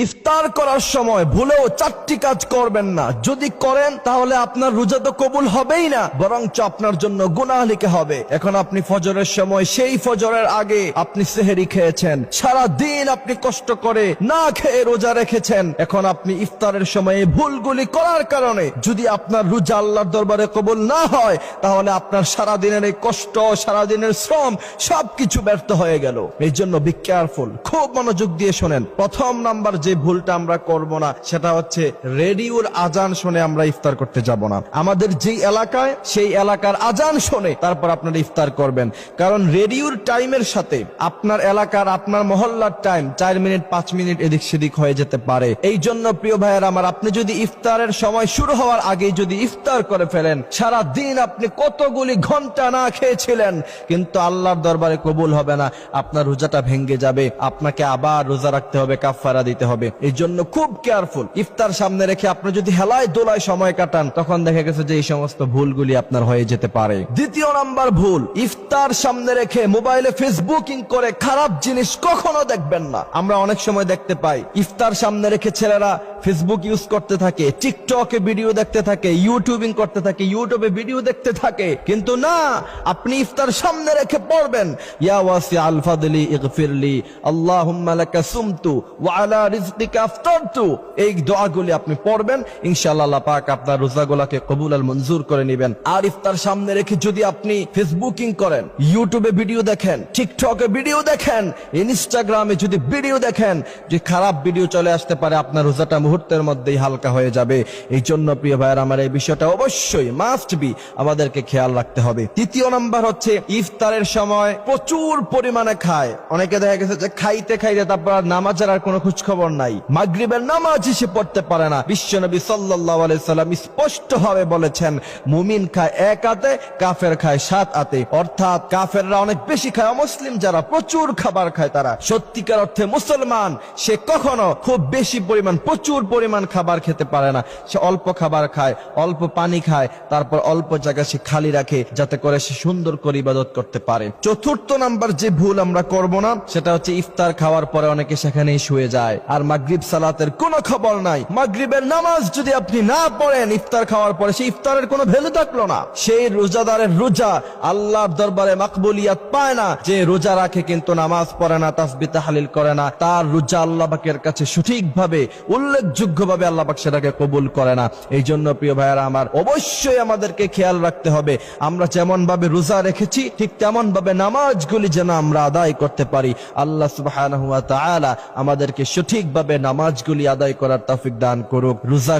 ইফতার করার সময় ভুলেও চারটি কাজ করবেন না। যদি করেন, তাহলে আপনার রোজা তো কবুল হবেই না, বরঞ্চ আপনার জন্য গুনাহ লিখে হবে। এখন আপনি ফজরের সময়, সেই ফজরের আগে আপনি সেহেরি খেয়েছেন। সারা দিন আপনি কষ্ট করে না খেয়ে রোজা রেখেছেন। এখন আপনি ইফতারের সময় ভুলগুলি করার কারণে যদি আপনার রোজা আল্লাহর দরবারে কবুল না হয়, তাহলে আপনার সারা দিনের এই কষ্ট সারা দিনের শ্রম সবকিছু ব্যর্থ হয়ে গেল। এই জন্য বি কেয়ারফুল খুব মনোযোগ দিয়ে শোনেন। প্রথম নাম্বার যে ভুলটা আমরা করব না, সেটা হচ্ছে রেডিওর আজান শুনে আমরা ইফতার করতে যাব না। আমাদের যেই এলাকায়, সেই এলাকার আজান শুনে তারপর আপনারা ইফতার করবেন। কারণ রেডিওর টাইমের সাথে আপনার এলাকার, আপনার মহল্লার টাইম, চার মিনিট, পাঁচ মিনিট এদিক সেদিক হয়ে যেতে পারে। এই জন্য, প্রিয় ভাইয়ের আমার, আপনি যদি ইফতারের সময় শুরু হওয়ার আগে যদি ইফতার করে ফেলেন সারা দিন আপনি কতগুলি ঘণ্টা না খেয়েছিলেন, কিন্তু আল্লাহর দরবারে কবুল হবে না, আপনার রোজাটা ভেঙ্গে যাবে। আপনাকে আবার রোজা রাখতে হবে কাফারা দিতে হবে। এই জন্য খুব কেয়ারফুল ইফতার সামনে রেখে আপনি যদি হেলায় দোলায় সময় কাটান, তখন দেখা গেছে যে এই সমস্ত ভুলগুলি আপনার হয়ে যেতে পারে। দ্বিতীয় নাম্বার ভুল, ইফতার সামনে রেখে মোবাইলে ফেসবুকিং করে খারাপ জিনিস কখনো দেখবেন না। আমরা অনেক সময় দেখতে পাই, ইফতার সামনে রেখে ছেলেরা ফেসবুক ইউজ করতে থাকে টিকটকে ভিডিও দেখতে থাকে ইউটিউবিং করতে থাকে ইউটিউবে ভিডিও দেখতে থাকে। কিন্তু না, আপনি ইফতার সামনে রেখে পড়বেন। ইয়া ওয়াসি আল ইগফিরলি, আল্লাহুম্মা লাকা সুমতু ওয়া আলা রিজকিকা আফতারতু। এই দোয়াগুলি আপনি পড়বেন, ইনশাআল্লাহ আল্লাহ পাক আপনার কবুল আল মঞ্জুর করে নেবেন। আর ইফতার সামনে রেখে যদি আপনি ফেসবুকিং করেন ইউটিউবে ভিডিও দেখেন টিকটকে ভিডিও দেখেন ইনস্টাগ্রামে যদি ভিডিও দেখেন, যে খারাপ ভিডিও চলে আসতে পারে, আপনার রোজাটা মুহূর্তের মধ্যেই হালকা হয়ে যাবে। এই জন্য প্রিয় ভাইয়ের, আমার এই বিষয়টা অবশ্যই মাস্ট বি আমাদেরকে খেয়াল রাখতে হবে। তৃতীয় নাম্বার হচ্ছে, ইফতারের সময় প্রচুর পরিমাণে খায়। অনেকে দেখা গেছে যে খাইতে খাইতে তারপর নামাজের আর কোনো খোঁজ খবর নাই। মাগরিবের নামাজ সে পড়তে পারে না। বিশ্বনবী সাল্লাল্লাহু আলাইহি সাল্লাম স্পষ্ট ভাবে বলেছেন, মুমিন খায় এক হাতে, কাফের খায় সাত হাতে। অর্থাৎ কাফেররা অনেক বেশি খায় মুসলিম যারা প্রচুর খাবার খায় তারা। সত্যিকার অর্থে মুসলমান, সে কখনো খুব বেশি পরিমাণ প্রচুর পরিমাণ খাবার খেতে পারে না। সে অল্প খাবার খায়, অল্প পানি খায়, তারপর অল্প জায়গা সে খালি রাখে যাতে করে সে সুন্দর করে ইবাদত করতে পারে। চতুর্থ নাম্বার যে ভুল আমরা করব না, সেটা হচ্ছে ইফতার খাওয়ার পরে অনেকে সেখানেই শুয়ে যায়। আর মাগরিব সালাতের কোনো খবর নাই। মাগরিবের নামাজ যদি আপনি না পড়েন, ইফতার খাওয়ার পরে সেই ইফতারের কোনো ভ্যালু থাকল না। সেই রোজাদারের রোজা আল্লাহর দরবারে মাকবুলিয়াত পায় না। যে রোজা রাখে কিন্তু নামাজ পড়ে না তাসবি তাহলিল করে না। তার রোজা আল্লাহ পাকের কাছে সঠিকভাবে উল্লেখযোগ্যভাবে আল্লাহ পাক সেটাকে কবুল করে না। এই জন্য প্রিয় ভাইয়ারা আমার অবশ্যই আমাদেরকে খেয়াল রাখতে হবে। আমরা যেমন ভাবে রোজা রেখেছি, ঠিক তেমন ভাবে নামাজগুলি যেন আমরা আদায় করতে পারি। আল্লাহ তাআলা আমাদেরকে সঠিকভাবে নামাজগুলি আদায় করার তৌফিক দান করুক। রোজা